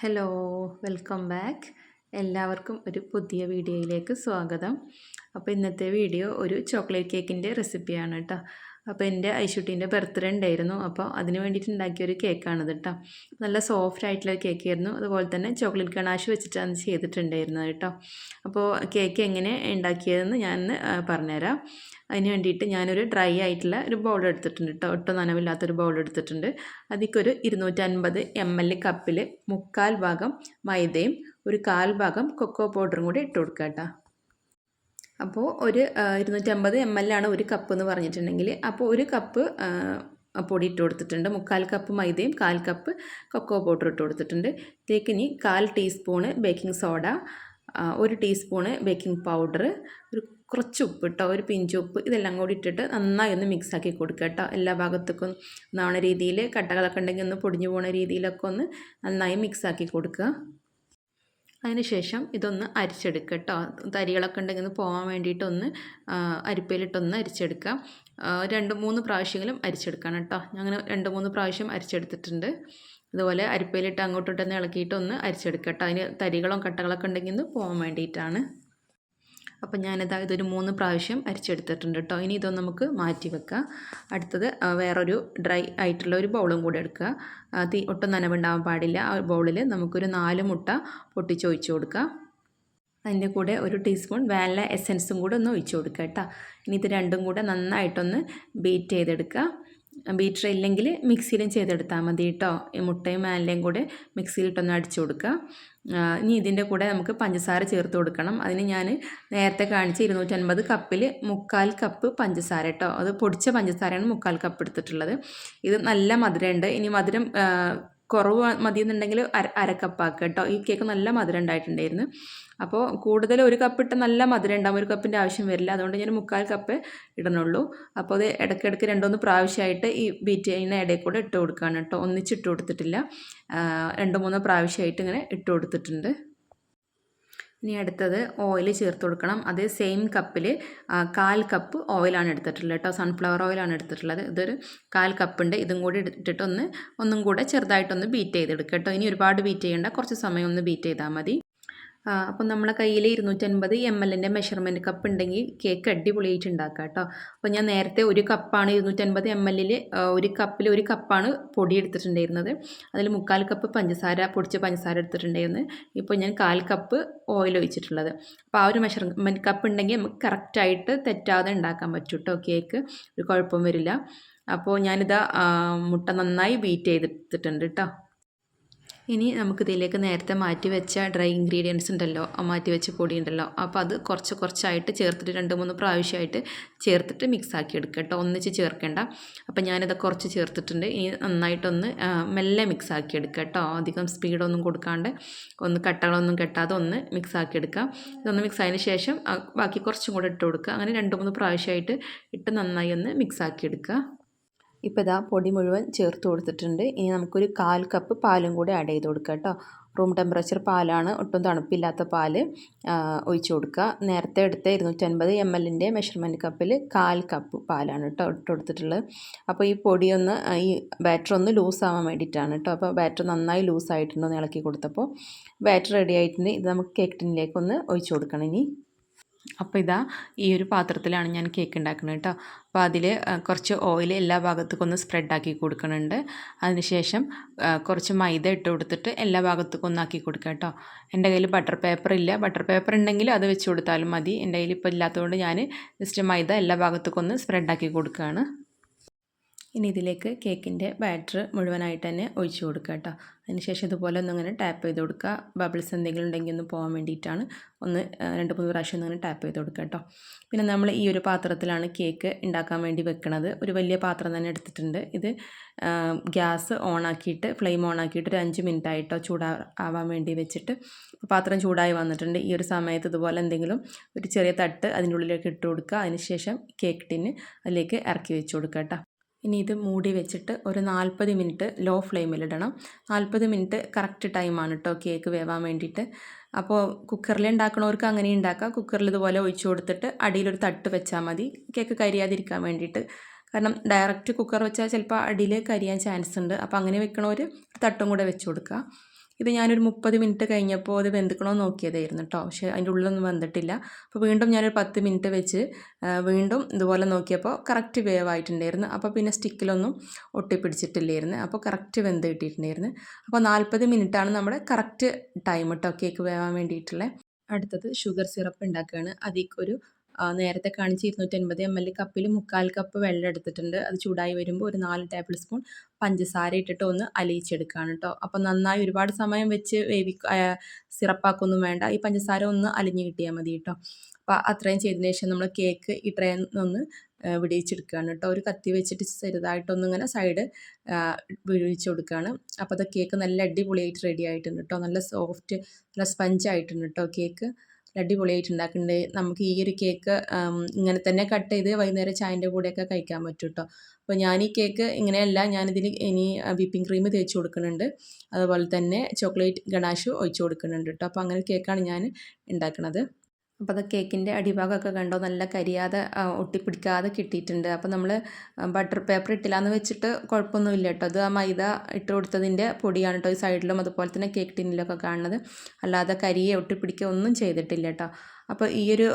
Hello welcome back എല്ലാവർക്കും ഒരു പുതിയ വീഡിയോയിലേക്ക് സ്വാഗതം. അപ്പോൾ ഇന്നത്തെ വീഡിയോ ഒരു ചോക്ലേറ്റ് കേക്കിന്റെ റെസിപ്പിയാണ് കേട്ടോ. അപ്പോൾ എന്റെ ഐശുട്ടീന്റെ ബർത്ത്ഡേ ഉണ്ടായിരുന്നു. അപ്പോൾ അതിന് വേണ്ടിയിട്ട് ഉണ്ടാക്കിയ ഒരു കേക്കാണിത് കേട്ടോ നല്ല സോഫ്റ്റ് ആയിട്ടുള്ള കേക്ക് ആയിരുന്നു. അതുപോലെ തന്നെ ചോക്ലേറ്റ് കണാശ് വെച്ചിട്ടാണ് ചെയ്തിട്ടുണ്ടായിരുന്നത് കേട്ടോ അപ്പോൾ കേക്ക് എങ്ങനെ ഉണ്ടാക്കിയതെന്ന് ഞാൻ പറഞ്ഞുതരാം. അതിന് വേണ്ടിയിട്ട് ഞാനൊരു ഡ്രൈ ആയിട്ടുള്ള ഒരു ബൗൾ എടുത്തിട്ടുണ്ട് കേട്ടോ ഒട്ടും നനവില്ലാത്തൊരു ബൗൾ എടുത്തിട്ടുണ്ട്. അതിക്കൊരു ഇരുന്നൂറ്റൻപത് എം എൽ കപ്പിൽ മുക്കാൽ ഭാഗം മൈദയും ഒരു കാൽ ഭാഗം കൊക്കോ പൗഡറും കൂടി ഇട്ട് കൊടുക്കുക കേട്ടോ അപ്പോൾ ഒരു ഇരുന്നൂറ്റമ്പത് എം എൽ ആണ് ഒരു കപ്പ് എന്ന് പറഞ്ഞിട്ടുണ്ടെങ്കിൽ അപ്പോൾ ഒരു കപ്പ് പൊടി ഇട്ട് കൊടുത്തിട്ടുണ്ട്. മുക്കാൽ കപ്പ് മൈദയും കാൽ കപ്പ് കൊക്കോ പൗഡർ ഇട്ട് കൊടുത്തിട്ടുണ്ട്. ഇതിലേക്ക് ഇനി കാൽ ടീസ്പൂണ് ബേക്കിംഗ് സോഡ ഒരു ടീസ്പൂണ് ബേക്കിംഗ് പൗഡർ ഒരു കുറച്ച് ഉപ്പ് കേട്ടോ ഒരു പിഞ്ച് ഉപ്പ് ഇതെല്ലാം കൂടി ഇട്ടിട്ട് നന്നായി ഒന്ന് മിക്സ് ആക്കി കൊടുക്കുക കേട്ടോ എല്ലാ ഭാഗത്തേക്കും ഒന്നാവണ രീതിയിൽ കട്ടകളൊക്കെ ഉണ്ടെങ്കിൽ ഒന്ന് പൊടിഞ്ഞു പോകുന്ന രീതിയിലൊക്കെ ഒന്ന് നന്നായി മിക്സ് ആക്കി കൊടുക്കുക. അതിനുശേഷം ഇതൊന്ന് അരിച്ചെടുക്കുക കേട്ടോ തരികളൊക്കെ ഉണ്ടെങ്കിൽ ഒന്ന് പോകാൻ വേണ്ടിയിട്ടൊന്ന് അരിപ്പയിലിട്ടൊന്ന് അരിച്ചെടുക്കാം രണ്ട് മൂന്ന് പ്രാവശ്യങ്ങളും അരിച്ചെടുക്കണം കേട്ടോ. അങ്ങനെ രണ്ട് മൂന്ന് പ്രാവശ്യം അരിച്ചെടുത്തിട്ടുണ്ട്. അതുപോലെ അരിപ്പയിലിട്ട് അങ്ങോട്ടിട്ടൊന്ന് ഇളക്കിയിട്ടൊന്ന് അരിച്ചെടുക്കുക കേട്ടോ. അതിന് തരികളും കട്ടകളൊക്കെ ഉണ്ടെങ്കിൽ ഒന്ന് പോകാൻ വേണ്ടിയിട്ടാണ്. അപ്പോൾ ഞാനിതാ ഇതൊരു മൂന്ന് പ്രാവശ്യം അരിച്ചെടുത്തിട്ടുണ്ട് കേട്ടോ ഇനി ഇതൊന്ന് നമുക്ക് മാറ്റി വെക്കാം. അടുത്തത് വേറൊരു ഡ്രൈ ആയിട്ടുള്ള ഒരു ബൗളും കൂടെ എടുക്കുക. തീ ഒട്ടും നനവുണ്ടാവാൻ പാടില്ല. ആ ബൗളിൽ നമുക്കൊരു നാല് മുട്ട പൊട്ടിച്ചൊഴിച്ച് കൊടുക്കുക അതിന്റെ കൂടെ ഒരു ടീസ്പൂൺ വാനില എസൻസും കൂടെ ഒന്ന് ഒഴിച്ച് കൊടുക്കുക കേട്ടോ ഇനി ഇത് രണ്ടും കൂടെ നന്നായിട്ടൊന്ന് ബീറ്റ് ചെയ്തെടുക്കുക. ബീറ്റർ ഇല്ലെങ്കിൽ മിക്സിയിലും ചെയ്തെടുത്താൽ മതി കേട്ടോ. ഈ മുട്ടയും മാലിലയും കൂടെ മിക്സിയിലിട്ടൊന്ന് അടിച്ചു കൊടുക്കുക. ഇനി ഇതിന്റെ കൂടെ നമുക്ക് പഞ്ചസാര ചേർത്ത് കൊടുക്കണം. അതിന് ഞാൻ നേരത്തെ കാണിച്ച ഇരുന്നൂറ്റൻപത് കപ്പിൽ മുക്കാൽ കപ്പ് പഞ്ചസാര കേട്ടോ. അത് പൊടിച്ച പഞ്ചസാരയാണ് മുക്കാൽ കപ്പ് എടുത്തിട്ടുള്ളത്. ഇത് നല്ല മധുരമുണ്ട്. ഇനി മധുരം കുറവ് മതി എന്നുണ്ടെങ്കിൽ അര അരക്കപ്പാക്കുക കേട്ടോ. ഈ കേക്ക് നല്ല മധുരം ഉണ്ടായിട്ടുണ്ടായിരുന്നു. അപ്പോൾ കൂടുതൽ ഒരു കപ്പ് ഇട്ട് നല്ല മധുരം ഉണ്ടാകും ഒരു കപ്പിന്റെ ആവശ്യം വരില്ല. അതുകൊണ്ട് ഞാൻ മുക്കാൽ കപ്പ് ഇടണുള്ളൂ അപ്പോൾ അത് ഇടയ്ക്കിടയ്ക്ക് രണ്ടൊന്ന് പ്രാവശ്യമായിട്ട് ഈ ബീറ്റ് ചെയ്യുന്ന ഇടയിൽ കൂടെ ഇട്ട് കൊടുക്കുകയാണ് കേട്ടോ. ഒന്നിച്ചിട്ട് കൊടുത്തിട്ടില്ല. രണ്ട് മൂന്ന് പ്രാവശ്യമായിട്ട് ഇങ്ങനെ ഇട്ട് കൊടുത്തിട്ടുണ്ട്. ഇനി അടുത്തത് ഓയിൽ ചേർത്ത് കൊടുക്കണം. അത് സെയിം കപ്പിൽ കാൽ കപ്പ് ഓയിലാണ് എടുത്തിട്ടുള്ളത് കേട്ടോ. സൺഫ്ലവർ ഓയിലാണ് എടുത്തിട്ടുള്ളത്. ഇതൊരു കാൽ കപ്പുണ്ട് ഇതും കൂടി എടുത്തിട്ട് ഒന്ന് ഒന്നും കൂടെ ചെറുതായിട്ടൊന്ന് ബീറ്റ് ചെയ്തെടുക്കുക കേട്ടോ. ഇനി ഒരുപാട് ബീറ്റ് ചെയ്യേണ്ട. കുറച്ച് സമയം ഒന്ന് ബീറ്റ് ചെയ്താൽ മതി. അപ്പം നമ്മളെ കയ്യിൽ ഇരുന്നൂറ്റൻപത് എം എല്ലിന്റെ മെഷർമെന്റ് കപ്പ് ഉണ്ടെങ്കിൽ കേക്ക് അടിപൊളിയായിട്ട് ഉണ്ടാക്കാം കേട്ടോ അപ്പോൾ ഞാൻ നേരത്തെ ഒരു കപ്പാണ് ഇരുന്നൂറ്റൻപത് എം എല്ലിൽ ഒരു കപ്പിൽ ഒരു കപ്പാണ് പൊടി എടുത്തിട്ടുണ്ടായിരുന്നത് അതിൽ മുക്കാൽ കപ്പ് പഞ്ചസാര പൊടിച്ച പഞ്ചസാര എടുത്തിട്ടുണ്ടായിരുന്നു. ഇപ്പോൾ ഞാൻ കാൽ കപ്പ് ഓയിൽ ഒഴിച്ചിട്ടുള്ളത്. അപ്പോൾ ആ ഒരു മെഷർമെന്റ് കപ്പ് ഉണ്ടെങ്കിൽ നമുക്ക് കറക്റ്റായിട്ട് തെറ്റാതെ ഉണ്ടാക്കാൻ പറ്റും കേട്ടോ കേക്ക് ഒരു കുഴപ്പം വരില്ല. അപ്പോൾ ഞാനിതാ മുട്ട നന്നായി ബീറ്റ് ചെയ്തെടുത്തിട്ടുണ്ട് കേട്ടോ ഇനി നമുക്ക് ഇതിലേക്ക് നേരത്തെ മാറ്റി വെച്ച ഡ്രൈ ഇൻഗ്രീഡിയൻസ് ഉണ്ടല്ലോ മാറ്റി വെച്ച പൊടി ഉണ്ടല്ലോ അപ്പോൾ അത് കുറച്ച് കുറച്ചായിട്ട് ചേർത്തിട്ട് രണ്ട് മൂന്ന് പ്രാവശ്യമായിട്ട് ചേർത്തിട്ട് മിക്സ് ആക്കി എടുക്കുക കേട്ടോ. ഒന്നിച്ച് ചേർക്കേണ്ട. അപ്പോൾ ഞാനിത് കുറച്ച് ചേർത്തിട്ടുണ്ട്. ഇനി നന്നായിട്ടൊന്ന് മെല്ലെ മിക്സ് ആക്കി എടുക്കുക കേട്ടോ. അധികം സ്പീഡൊന്നും കൊടുക്കാണ്ട് ഒന്ന് കട്ടകളൊന്നും കെട്ടാതെ ഒന്ന് മിക്സ് ആക്കി എടുക്കുക. ഇതൊന്ന് മിക്സ് ആയതിന് ശേഷം ബാക്കി കുറച്ചും കൂടെ ഇട്ട് കൊടുക്കുക. അങ്ങനെ രണ്ട് മൂന്ന് പ്രാവശ്യമായിട്ട് ഇട്ട് നന്നായി ഒന്ന് മിക്സ് ആക്കി എടുക്കുക. ഇപ്പോൾ ഇതാ പൊടി മുഴുവൻ ചേർത്ത് കൊടുത്തിട്ടുണ്ട്. ഇനി നമുക്കൊരു കാൽ കപ്പ് പാലും കൂടി ആഡ് ചെയ്ത് കൊടുക്കുക കേട്ടോ. റൂം ടെമ്പറേച്ചർ പാലാണ് ഒട്ടും തണുപ്പില്ലാത്ത പാൽ ഒഴിച്ചു കൊടുക്കുക. നേരത്തെ എടുത്ത ഇരുന്നൂറ്റൻപത് എം എല്ലിന്റെ മെഷർമെന്റ് കപ്പിൽ കാൽ കപ്പ് പാലാണ് കേട്ടോ ഇട്ട് കൊടുത്തിട്ടുള്ളത്. അപ്പോൾ ഈ പൊടിയൊന്ന് ഈ ബാറ്റർ ഒന്ന് ലൂസാവാൻ വേണ്ടിയിട്ടാണ് കേട്ടോ. അപ്പോൾ ബാറ്റർ നന്നായി ലൂസ് എന്ന് ഇളക്കി കൊടുത്തപ്പോൾ ബാറ്റർ റെഡി ആയിട്ടുണ്ട്. ഇത് നമുക്ക് കേക്ക് ടിന്നിലേക്ക് ഒന്ന് ഒഴിച്ചു കൊടുക്കണം ഇനി. അപ്പോൾ ഇതാ ഈ ഒരു പാത്രത്തിലാണ് ഞാൻ കേക്ക് ഉണ്ടാക്കുന്നത് കേട്ടോ. അപ്പോൾ അതിൽ കുറച്ച് ഓയിൽ എല്ലാ ഭാഗത്തേക്കും ഒന്ന് സ്പ്രെഡാക്കി കൊടുക്കുന്നുണ്ട്. അതിനുശേഷം കുറച്ച് മൈദ ഇട്ട് കൊടുത്തിട്ട് എല്ലാ ഭാഗത്തേക്കും ഒന്നാക്കി കൊടുക്കുക കേട്ടോ. എന്റെ കയ്യിൽ ബട്ടർ പേപ്പർ ഇല്ല. ബട്ടർ പേപ്പർ ഉണ്ടെങ്കിൽ അത് വെച്ച് കൊടുത്താലും മതി. എന്റെ കയ്യിൽ ഇപ്പോൾ ഇല്ലാത്തതുകൊണ്ട് ഞാൻ ജസ്റ്റ് മൈദ എല്ലാ ഭാഗത്തേക്കും ഒന്ന് സ്പ്രെഡാക്കി കൊടുക്കുകയാണ്. ഇനി ഇതിലേക്ക് കേക്കിന്റെ ബാറ്റർ മുഴുവനായിട്ട് തന്നെ ഒഴിച്ചു കൊടുക്കുക കേട്ടോ. അതിനുശേഷം ഇതുപോലെ ഒന്ന് അങ്ങനെ ടാപ്പ് ചെയ്ത് കൊടുക്കുക. ബബിൾസ് എന്തെങ്കിലും ഉണ്ടെങ്കിൽ ഒന്ന് പോകാൻ വേണ്ടിയിട്ടാണ് ഒന്ന് രണ്ട് മൂന്ന് പ്രാവശ്യം ഒന്ന് അങ്ങനെ ടാപ്പ് ചെയ്ത് കൊടുക്കുക കേട്ടോ. പിന്നെ നമ്മൾ ഈ ഒരു പാത്രത്തിലാണ് കേക്ക് ഉണ്ടാക്കാൻ വേണ്ടി വെക്കുന്നത് ഒരു വലിയ പാത്രം തന്നെ എടുത്തിട്ടുണ്ട്. ഇത് ഗ്യാസ് ഓൺ ആക്കിയിട്ട് ഫ്ലെയിം ഓൺ ആക്കിയിട്ട് ഒരു അഞ്ച് മിനിറ്റ് ആയിട്ടോ ചൂടാ ആവാൻ വേണ്ടി വെച്ചിട്ട് പാത്രം ചൂടായി വന്നിട്ടുണ്ട്. ഈ ഒരു സമയത്ത് ഇതുപോലെ എന്തെങ്കിലും ഒരു ചെറിയ തട്ട് അതിന്റെ ഉള്ളിലേക്ക് ഇട്ട് കൊടുക്കുക. അതിനുശേഷം കേക്ക് ടിന് അതിലേക്ക് ഇറക്കി വെച്ച് കൊടുക്കുക കേട്ടോ. ഇനി ഇത് മൂടി വെച്ചിട്ട് ഒരു നാൽപ്പത് മിനിറ്റ് ലോ ഫ്ലെയിമിലിടണം നാൽപ്പത് മിനിറ്റ് കറക്റ്റ് ടൈമാണ് കേട്ടോ കേക്ക് വേവാൻ വേണ്ടിയിട്ട്. അപ്പോൾ കുക്കറിൽ ഉണ്ടാക്കണവർക്ക് അങ്ങനെ ഉണ്ടാക്കാം കുക്കറിൽ ഇതുപോലെ ഒഴിച്ചു കൊടുത്തിട്ട് അടിയിലൊരു തട്ട് വെച്ചാൽ മതി. കേക്ക് കരിയാതിരിക്കാൻ വേണ്ടിയിട്ട്. കാരണം ഡയറക്റ്റ് കുക്കർ വെച്ചാൽ ചിലപ്പോൾ അടിയിൽ കരിയാൻ ചാൻസ് ഉണ്ട് അപ്പോൾ അങ്ങനെ വെക്കണവർ തട്ടും കൂടെ വെച്ച് കൊടുക്കുക ഇത് ഞാനൊരു മുപ്പത് മിനിറ്റ് കഴിഞ്ഞപ്പോൾ അത് വെന്തുക്കണോ നോക്കിയതായിരുന്നു കേട്ടോ പക്ഷേ അതിന്റെ ഉള്ളിലൊന്നും വന്നിട്ടില്ല. അപ്പോൾ വീണ്ടും ഞാനൊരു പത്ത് മിനിറ്റ് വെച്ച് വീണ്ടും ഇതുപോലെ നോക്കിയപ്പോൾ കറക്റ്റ് വേവായിട്ടുണ്ടായിരുന്നു അപ്പോൾ പിന്നെ സ്റ്റിക്കിലൊന്നും ഒട്ടിപ്പിടിച്ചിട്ടില്ലായിരുന്നു. അപ്പോൾ കറക്റ്റ് വെന്ത് കിട്ടിയിട്ടുണ്ടായിരുന്നു. അപ്പോൾ നാൽപ്പത് മിനിറ്റാണ് നമ്മുടെ കറക്റ്റ് ടൈം കേട്ടോ കേക്ക് വേവാൻ വേണ്ടിയിട്ടുള്ളത് അടുത്തത് ഷുഗർ സിറപ്പ് ഉണ്ടാക്കുകയാണ്. അതിലേക്ക് ഒരു നേരത്തെ കാണിച്ച് ഇരുന്നൂറ്റൻപത് എം എൽ കപ്പിൽ മുക്കാൽ കപ്പ് വെള്ളം എടുത്തിട്ടുണ്ട്. അത് ചൂടായി വരുമ്പോൾ ഒരു നാല് ടേബിൾ സ്പൂൺ പഞ്ചസാര ഇട്ടിട്ട് ഒന്ന് അലിയിച്ചെടുക്കുകയാണ് കേട്ടോ അപ്പോൾ നന്നായി ഒരുപാട് സമയം വെച്ച് വേവി സിറപ്പാക്കൊന്നും വേണ്ട. ഈ പഞ്ചസാര ഒന്ന് അലിഞ്ഞ് കിട്ടിയാൽ മതി കേട്ടോ അപ്പോൾ അത്രയും ചെയ്തതിന് ശേഷം നമ്മൾ കേക്ക് ഈ ട്രെയിൻ ഒന്ന് വിടിയിച്ചെടുക്കുകയാണ് കേട്ടോ ഒരു കത്തി വെച്ചിട്ട് ചെറുതായിട്ടൊന്നിങ്ങനെ സൈഡ് വിഴിച്ചു കൊടുക്കുകയാണ്. അപ്പോൾ അത് കേക്ക് നല്ല അടിപൊളിയായിട്ട് റെഡി ആയിട്ടുണ്ട് കേട്ടോ നല്ല സോഫ്റ്റ് നല്ല സ്പഞ്ച് ആയിട്ടുണ്ട് കേട്ടോ കേക്ക് അടിപൊളിയായിട്ട് ഉണ്ടാക്കുന്നുണ്ട് നമുക്ക് ഈ ഒരു കേക്ക് ഇങ്ങനെ തന്നെ കട്ട് ചെയ്ത് വൈകുന്നേരം ചായന്റെ കൂടെയൊക്കെ കഴിക്കാൻ പറ്റും കേട്ടോ അപ്പോൾ ഞാൻ ഈ കേക്ക് ഇങ്ങനെയല്ല ഞാനിതിൽ ഇനി വിപ്പിംഗ് ക്രീം തേച്ച് കൊടുക്കുന്നുണ്ട്. അതുപോലെ തന്നെ ചോക്ലേറ്റ് ഗണാഷ് ഒഴിച്ച് കൊടുക്കുന്നുണ്ട് കേട്ടോ അപ്പോൾ അങ്ങനെ കേക്കാണ് ഞാൻ ഉണ്ടാക്കുന്നത് അപ്പോൾ അത് കേക്കിന്റെ അടിഭാഗമൊക്കെ കണ്ടോ? നല്ല കരിയാതെ ഒട്ടിപ്പിടിക്കാതെ കിട്ടിയിട്ടുണ്ട്. അപ്പോൾ നമ്മൾ ബട്ടർ പേപ്പർ ഇട്ടില്ലാന്ന് വെച്ചിട്ട് കുഴപ്പമൊന്നുമില്ല കേട്ടോ. അത് ആ മൈദ ഇട്ട് കൊടുത്തതിന്റെ പൊടിയാണ് കേട്ടോ ഈ സൈഡിലും അതുപോലെ തന്നെ കേക്ക് ടിന്നിലൊക്കെ കാണുന്നത്. അല്ലാതെ കരിയെ ഒട്ടിപ്പിടിക്കുക ഒന്നും ചെയ്തിട്ടില്ല കേട്ടോ. അപ്പോൾ ഈ ഒരു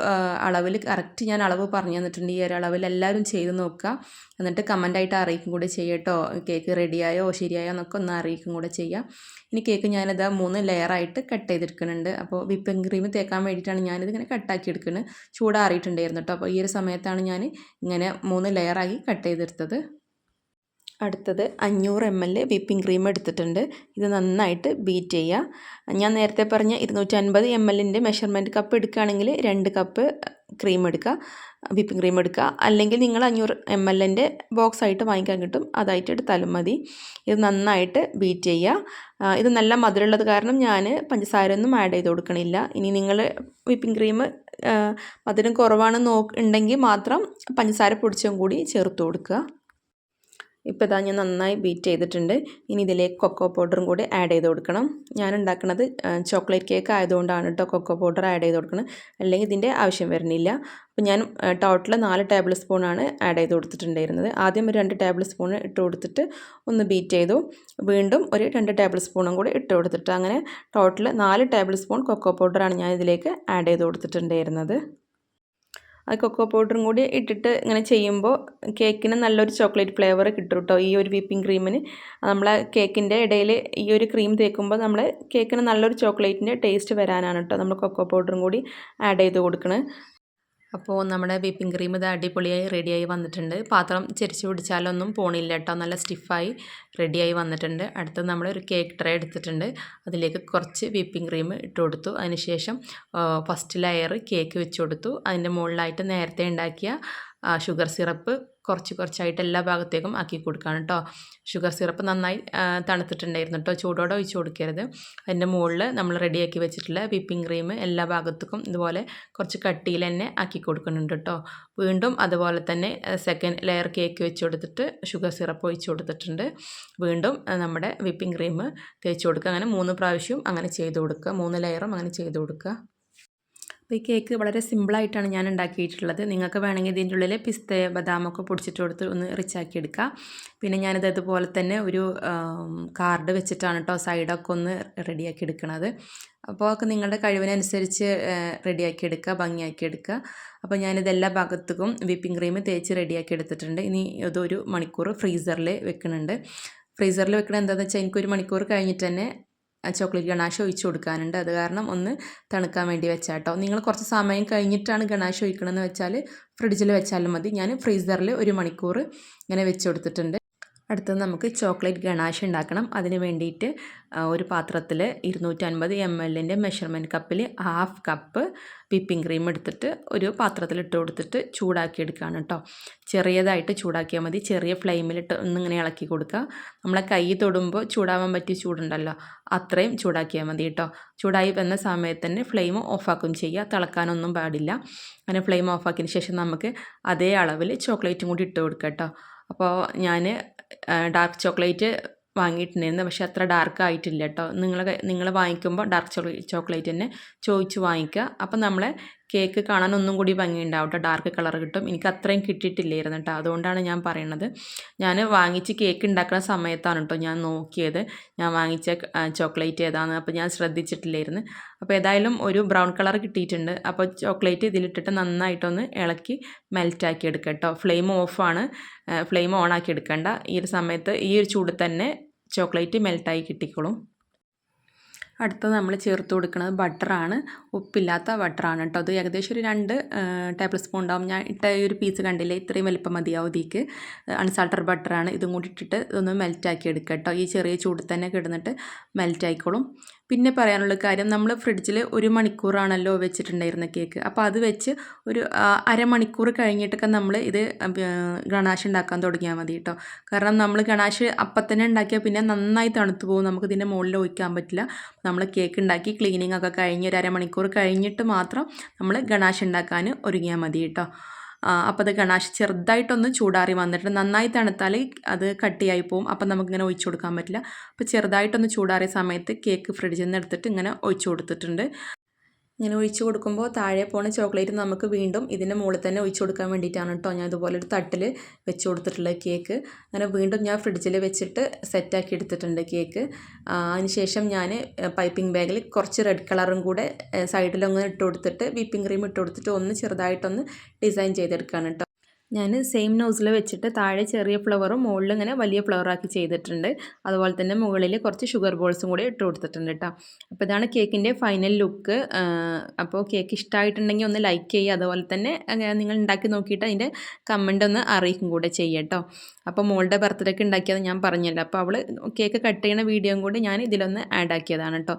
അളവിൽ കറക്റ്റ് ഞാൻ അളവ് പറഞ്ഞു തന്നിട്ടുണ്ട്. ഈ ഒരു അളവിൽ എല്ലാവരും ചെയ്ത് നോക്കുക. എന്നിട്ട് കമന്റായിട്ട് അറിയിക്കും കൂടെ ചെയ്യട്ടോ കേക്ക് റെഡിയായോ ശരിയായോ എന്നൊക്കെ ഒന്ന് അറിയിക്കും കൂടെ ചെയ്യാം ഇനി കേക്ക് ഞാനിത് മൂന്ന് ലെയറായിട്ട് കട്ട് ചെയ്തെടുക്കുന്നുണ്ട്. അപ്പോൾ വിപ്പിംഗ് ക്രീം തേക്കാൻ വേണ്ടിയിട്ടാണ് ഞാനിത് ഇങ്ങനെ കട്ടാക്കി എടുക്കുന്നത് ചൂടാറിയിട്ടുണ്ടായിരുന്നു കേട്ടോ അപ്പോൾ ഈ ഒരു സമയത്താണ് ഞാൻ ഇങ്ങനെ മൂന്ന് ലെയറാക്കി കട്ട് ചെയ്തെടുത്തത്. അടുത്തത് അഞ്ഞൂറ് എം എൽ വിപ്പിംഗ് ക്രീം എടുത്തിട്ടുണ്ട്. ഇത് നന്നായിട്ട് ബീറ്റ് ചെയ്യുക ഞാൻ നേരത്തെ പറഞ്ഞ ഇരുന്നൂറ്റി അൻപത് എം എല്ലിന്റെ മെഷർമെന്റ് കപ്പ് എടുക്കുകയാണെങ്കിൽ രണ്ട് കപ്പ് ക്രീം എടുക്കുക വിപ്പിംഗ് ക്രീം എടുക്കുക. അല്ലെങ്കിൽ നിങ്ങൾ അഞ്ഞൂറ് എം എല്ലിന്റെ ബോക്സ് ആയിട്ട് വാങ്ങിക്കാൻ കിട്ടും. അതായിട്ട് എടുത്താലും മതി. ഇത് നന്നായിട്ട് ബീറ്റ് ചെയ്യുക ഇത് നല്ല മധുരമുള്ളത് കാരണം ഞാൻ പഞ്ചസാര ഒന്നും ആഡ് ചെയ്ത് കൊടുക്കണില്ല. ഇനി നിങ്ങൾ വിപ്പിംഗ് ക്രീം മധുരം കുറവാണെന്ന് നോക്ക് ഉണ്ടെങ്കിൽ മാത്രം പഞ്ചസാര പൊടിച്ചും കൂടി ചേർത്ത് കൊടുക്കുക. ഇപ്പോൾ ഇതാ ഞാൻ നന്നായി ബീറ്റ് ചെയ്തിട്ടുണ്ട്. ഇനി ഇതിലേക്ക് കൊക്കോ പൗഡറും കൂടി ആഡ് ചെയ്ത് കൊടുക്കണം. ഞാൻ ഉണ്ടാക്കുന്നത് ചോക്ലേറ്റ് കേക്ക് ആയതുകൊണ്ടാണ് കേട്ടോ കൊക്കോ പൗഡർ ആഡ് ചെയ്ത് കൊടുക്കുന്നത്. അല്ലെങ്കിൽ ഇതിന്റെ ആവശ്യം വരുന്നില്ല. അപ്പോൾ ഞാൻ ടോട്ടൽ നാല് ടേബിൾ സ്പൂണാണ് ആഡ് ചെയ്ത് കൊടുത്തിട്ടുണ്ടായിരുന്നത്. ആദ്യം ഒരു രണ്ട് ടേബിൾ സ്പൂൺ ഇട്ട് കൊടുത്തിട്ട് ഒന്ന് ബീറ്റ് ചെയ്തു. വീണ്ടും ഒരു രണ്ട് ടേബിൾ സ്പൂണും കൂടി ഇട്ട് കൊടുത്തിട്ട് അങ്ങനെ ടോട്ടൽ നാല് ടേബിൾ സ്പൂൺ കൊക്കോ പൗഡറാണ് ഞാൻ ഇതിലേക്ക് ആഡ് ചെയ്ത് കൊടുത്തിട്ടുണ്ടായിരുന്നത്. ആ കൊക്കോ പൗഡറും കൂടി ഇട്ടിട്ട് ഇങ്ങനെ ചെയ്യുമ്പോൾ കേക്കിന് നല്ലൊരു ചോക്ലേറ്റ് ഫ്ലേവർ കിട്ടും കേട്ടോ ഈ ഒരു വിപ്പിംഗ് ക്രീമിന് നമ്മളെ കേക്കിന്റെ ഇടയിൽ ഈ ഒരു ക്രീം തേക്കുമ്പോൾ നമ്മൾ കേക്കിന് നല്ലൊരു ചോക്ലേറ്റിന്റെ ടേസ്റ്റ് വരാനാണ് കേട്ടോ നമ്മൾ കൊക്കോ പൗഡറും കൂടി ആഡ് ചെയ്ത് കൊടുക്കണത് അപ്പോൾ നമ്മുടെ വിപ്പിംഗ് ക്രീം ഇത് അടിപൊളിയായി റെഡിയായി വന്നിട്ടുണ്ട്. പാത്രം ചെരിച്ച് പിടിച്ചാലൊന്നും പോണില്ല കേട്ടോ നല്ല സ്റ്റിഫായി റെഡിയായി വന്നിട്ടുണ്ട്. അടുത്ത് നമ്മൾ ഒരു കേക്ക് ട്രേ എടുത്തിട്ടുണ്ട്. അതിലേക്ക് കുറച്ച് വിപ്പിംഗ് ക്രീം ഇട്ട് കൊടുത്തു. അതിനുശേഷം ഫസ്റ്റ് ലെയർ കേക്ക് വെച്ച് കൊടുത്തു. അതിന്റെ മുകളിലായിട്ട് നേരത്തെ ഉണ്ടാക്കിയ ഷുഗർ സിറപ്പ് കുറച്ച് കുറച്ചായിട്ട് എല്ലാ ഭാഗത്തേക്കും ആക്കി കൊടുക്കുകയാണ് കേട്ടോ ഷുഗർ സിറപ്പ് നന്നായി തണുത്തിട്ടുണ്ടായിരുന്നു കേട്ടോ ചൂടോടെ ഒഴിച്ച് കൊടുക്കരുത്. അതിന്റെ മുകളിൽ നമ്മൾ റെഡിയാക്കി വെച്ചിട്ടുള്ള വിപ്പിംഗ് ക്രീം എല്ലാ ഭാഗത്തേക്കും ഇതുപോലെ കുറച്ച് കട്ടിയിൽ തന്നെ ആക്കി കൊടുക്കുന്നുണ്ട് കേട്ടോ വീണ്ടും അതുപോലെ തന്നെ സെക്കൻഡ് ലെയർ കേക്ക് വെച്ച് കൊടുത്തിട്ട് ഷുഗർ സിറപ്പ് ഒഴിച്ച് കൊടുത്തിട്ടുണ്ട്. വീണ്ടും നമ്മുടെ വിപ്പിംഗ് ക്രീം തേച്ച് കൊടുക്കുക. അങ്ങനെ മൂന്ന് പ്രാവശ്യം അങ്ങനെ ചെയ്ത് കൊടുക്കുക. മൂന്ന് ലെയറും അങ്ങനെ ചെയ്ത് കൊടുക്കുക. അപ്പോൾ ഈ കേക്ക് വളരെ സിമ്പിളായിട്ടാണ് ഞാൻ ഉണ്ടാക്കിയിട്ടുള്ളത്. നിങ്ങൾക്ക് വേണമെങ്കിൽ ഇതിന്റെ ഉള്ളിൽ പിസ്ത ബദാമൊക്കെ പൊടിച്ചിട്ട് കൊടുത്ത് ഒന്ന് റിച്ച് ആക്കി എടുക്കുക പിന്നെ ഞാനിത് അതുപോലെ തന്നെ ഒരു കാർഡ് വെച്ചിട്ടാണ് കേട്ടോ സൈഡൊക്കെ ഒന്ന് റെഡിയാക്കി എടുക്കുന്നത് അപ്പോൾ ഒക്കെ നിങ്ങളുടെ കഴിവിനനുസരിച്ച് റെഡിയാക്കി എടുക്കുക ഭംഗിയാക്കി എടുക്കുക. അപ്പോൾ ഞാനിത് എല്ലാ ഭാഗത്തേക്കും വിപ്പിംഗ് ക്രീം തേച്ച് റെഡിയാക്കി എടുത്തിട്ടുണ്ട്. ഇനി ഇതൊരു മണിക്കൂർ ഫ്രീസറിൽ വെക്കുന്നുണ്ട് ഫ്രീസറിൽ വെക്കണത് എന്താണെന്ന് വെച്ചാൽ എനിക്കൊരു മണിക്കൂർ കഴിഞ്ഞിട്ട് തന്നെ ചോക്ലേറ്റ് ഗണാശ ഒഴിച്ച് കൊടുക്കാനുണ്ട്. അത് കാരണം ഒന്ന് തണുക്കാൻ വേണ്ടി വെച്ചാട്ടോ. നിങ്ങൾ കുറച്ച് സമയം കഴിഞ്ഞിട്ടാണ് ഗണാശ ഒഴിക്കണമെന്ന് വെച്ചാൽ ഫ്രിഡ്ജിൽ വെച്ചാലും മതി. ഞാൻ ഫ്രീസറിൽ ഒരു മണിക്കൂർ ഇങ്ങനെ വെച്ച് കൊടുത്തിട്ടുണ്ട്. അടുത്തത് നമുക്ക് ചോക്ലേറ്റ് ഗണാഷ് ഉണ്ടാക്കണം. അതിന് വേണ്ടിയിട്ട് ഒരു പാത്രത്തിൽ ഇരുന്നൂറ്റൻപത് എം എല്ലിന്റെ മെഷർമെന്റ് കപ്പിൽ ഹാഫ് കപ്പ് വിപ്പിംഗ് ക്രീം എടുത്തിട്ട് ഒരു പാത്രത്തിൽ ഇട്ട് കൊടുത്തിട്ട് ചൂടാക്കി എടുക്കുകയാണ് കേട്ടോ ചെറിയതായിട്ട് ചൂടാക്കിയാൽ മതി. ചെറിയ ഫ്ലെയിമിലിട്ട് ഒന്നിങ്ങനെ ഇളക്കി കൊടുക്കുക. നമ്മളെ കൈ തൊടുമ്പോൾ ചൂടാവാൻ പറ്റിയ ചൂടുണ്ടല്ലോ അത്രയും ചൂടാക്കിയാൽ മതി കേട്ടോ ചൂടായി വന്ന സമയത്ത് തന്നെ ഫ്ലെയിം ഓഫാക്കും ചെയ്യുക. തിളക്കാനൊന്നും പാടില്ല. അങ്ങനെ ഫ്ലെയിം ഓഫാക്കിയതിന് ശേഷം നമുക്ക് അതേ അളവിൽ ചോക്ലേറ്റും കൂടി ഇട്ട് കൊടുക്കുക കേട്ടോ അപ്പോൾ ഞാൻ ഡാർക്ക് ചോക്ലേറ്റ് വാങ്ങിയിട്ടുണ്ടായിരുന്നു. പക്ഷേ അത്ര ഡാർക്ക് ആയിട്ടില്ല കേട്ടോ നിങ്ങൾ നിങ്ങൾ വാങ്ങിക്കുമ്പോൾ ഡാർക്ക് ചോക്ലേറ്റ് തന്നെ ചോദിച്ച് വാങ്ങിക്കുക. അപ്പം നമ്മളെ കേക്ക് കാണാൻ ഒന്നും കൂടി ഭംഗിയുണ്ടാവും കേട്ടോ ഡാർക്ക് കളർ കിട്ടും. എനിക്ക് അത്രയും കിട്ടിയിട്ടില്ലായിരുന്നു കേട്ടോ അതുകൊണ്ടാണ് ഞാൻ പറയുന്നത് ഞാൻ വാങ്ങിച്ച് കേക്ക് ഉണ്ടാക്കുന്ന സമയത്താണ് കേട്ടോ ഞാൻ നോക്കിയത്. ഞാൻ വാങ്ങിച്ച ചോക്ലേറ്റ് ഏതാണ് അപ്പോൾ ഞാൻ ശ്രദ്ധിച്ചിട്ടില്ലായിരുന്നു. അപ്പോൾ ഏതായാലും ഒരു ബ്രൗൺ കളർ കിട്ടിയിട്ടുണ്ട്. അപ്പോൾ ചോക്ലേറ്റ് ഇതിലിട്ടിട്ട് നന്നായിട്ടൊന്ന് ഇളക്കി മെൽറ്റാക്കി എടുക്കുക കേട്ടോ ഫ്ലെയിം ഓഫാണ്. ഫ്ലെയിം ഓൺ ആക്കി എടുക്കേണ്ട. ഈ ഒരു സമയത്ത് ഈ ഒരു ചൂട് തന്നെ ചോക്ലേറ്റ് മെൽറ്റായി കിട്ടിക്കോളും. അടുത്തത് നമ്മൾ ചേർത്ത് കൊടുക്കുന്നത് ബട്ടറാണ്. ഉപ്പില്ലാത്ത ബട്ടറാണ് കേട്ടോ. അത് ഏകദേശം ഒരു രണ്ട് ടേബിൾ സ്പൂൺ ഉണ്ടാവും. ഞാൻ ഇട്ട ഒരു പീസ് കണ്ടില്ലേ? ഇത്രയും വലിപ്പം മതിയാവും ഇതിക്ക്. അൺസാൾട്ടർ ബട്ടറാണ് ഇതും കൂടി ഇട്ടിട്ട് ഇതൊന്ന് മെൽറ്റാക്കി എടുക്കുക കേട്ടോ. ഈ ചെറിയ ചൂട് തന്നെ കിടന്നിട്ട് മെൽറ്റായിക്കോളും പിന്നെ പറയാനുള്ള കാര്യം നമ്മൾ ഫ്രിഡ്ജിൽ ഒരു മണിക്കൂറാണല്ലോ വെച്ചിട്ടുണ്ടായിരുന്ന കേക്ക്. അപ്പോൾ അത് വെച്ച് ഒരു അരമണിക്കൂർ കഴിഞ്ഞിട്ടൊക്കെ നമ്മൾ ഇത് ഗണാഷ് ഉണ്ടാക്കാൻ തുടങ്ങിയാൽ മതി കേട്ടോ കാരണം നമ്മൾ ഗണാഷ് അപ്പം തന്നെ ഉണ്ടാക്കിയാൽ പിന്നെ നന്നായി തണുത്തു പോകും. നമുക്ക് ഇതിന്റെ മുകളിൽ ഒഴിക്കാൻ പറ്റില്ല. നമ്മൾ കേക്ക് ഉണ്ടാക്കി ക്ലീനിങ് ഒക്കെ കഴിഞ്ഞ് ഒരു അരമണിക്കൂർ കഴിഞ്ഞിട്ട് മാത്രം നമ്മൾ ഗണാഷ് ഉണ്ടാക്കാൻ ഒരുങ്ങിയാൽ മതി കേട്ടോ അപ്പോൾ അത് ഗണാഷ് ചെറുതായിട്ടൊന്ന് ചൂടാറി വന്നിട്ട് നന്നായി തണുത്താൽ അത് കട്ടിയായി പോവും. അപ്പം നമുക്കിങ്ങനെ ഒഴിച്ചു കൊടുക്കാൻ പറ്റില്ല. അപ്പോൾ ചെറുതായിട്ടൊന്ന് ചൂടാറിയ സമയത്ത് കേക്ക് ഫ്രിഡ്ജിൽ നിന്ന് എടുത്തിട്ട് ഇങ്ങനെ ഒഴിച്ചു കൊടുത്തിട്ടുണ്ട്. ഇങ്ങനെ ഒഴിച്ച് കൊടുക്കുമ്പോൾ താഴെ പോണ ചോക്ലേറ്റ് നമുക്ക് വീണ്ടും ഇതിന്റെ മുകളിൽ തന്നെ ഒഴിച്ച് കൊടുക്കാൻ വേണ്ടിയിട്ടാണ് കേട്ടോ ഞാൻ ഇതുപോലെ ഒരു തട്ടിൽ വെച്ച് കൊടുത്തിട്ടുള്ള കേക്ക്. അങ്ങനെ വീണ്ടും ഞാൻ ഫ്രിഡ്ജിൽ വെച്ചിട്ട് സെറ്റാക്കി എടുത്തിട്ടുണ്ട് കേക്ക്. അതിനുശേഷം ഞാൻ പൈപ്പിംഗ് ബാഗിൽ കുറച്ച് റെഡ് കളറും കൂടെ സൈഡിലൊന്ന് ഇട്ട് കൊടുത്തിട്ട് വിപ്പിംഗ് ക്രീം ഇട്ട് കൊടുത്തിട്ട് ഒന്ന് ചെറുതായിട്ടൊന്ന് ഡിസൈൻ ചെയ്തെടുക്കുകയാണ് കേട്ടോ. ഞാൻ സെയിം നോസിൽ വെച്ചിട്ട് താഴെ ചെറിയ ഫ്ലവറും മുകളിൽ ഇങ്ങനെ വലിയ ഫ്ലവറാക്കി ചെയ്തിട്ടുണ്ട്. അതുപോലെ തന്നെ മുകളിൽ കുറച്ച് ഷുഗർ ബോൾസും കൂടി ഇട്ട് കൊടുത്തിട്ടുണ്ട് കേട്ടോ അപ്പോൾ ഇതാണ് കേക്കിന്റെ ഫൈനൽ ലുക്ക് അപ്പോൾ കേക്ക് ഇഷ്ടമായിട്ടുണ്ടെങ്കിൽ ഒന്ന് ലൈക്ക് ചെയ്യുക. അതുപോലെ തന്നെ നിങ്ങൾ ഉണ്ടാക്കി നോക്കിയിട്ട് അതിന്റെ കമന്റ് ഒന്ന് അറിയിക്കും കൂടെ ചെയ്യുക കേട്ടോ അപ്പോൾ മോളുടെ ബർത്ത്ഡേക്ക് ഉണ്ടാക്കിയത് ഞാൻ പറഞ്ഞല്ലോ. അപ്പോൾ അവൾ കേക്ക് കട്ട് ചെയ്യുന്ന വീഡിയോയും കൂടി ഞാൻ ഇതിലൊന്ന് ആഡ് ആക്കിയതാണ് കേട്ടോ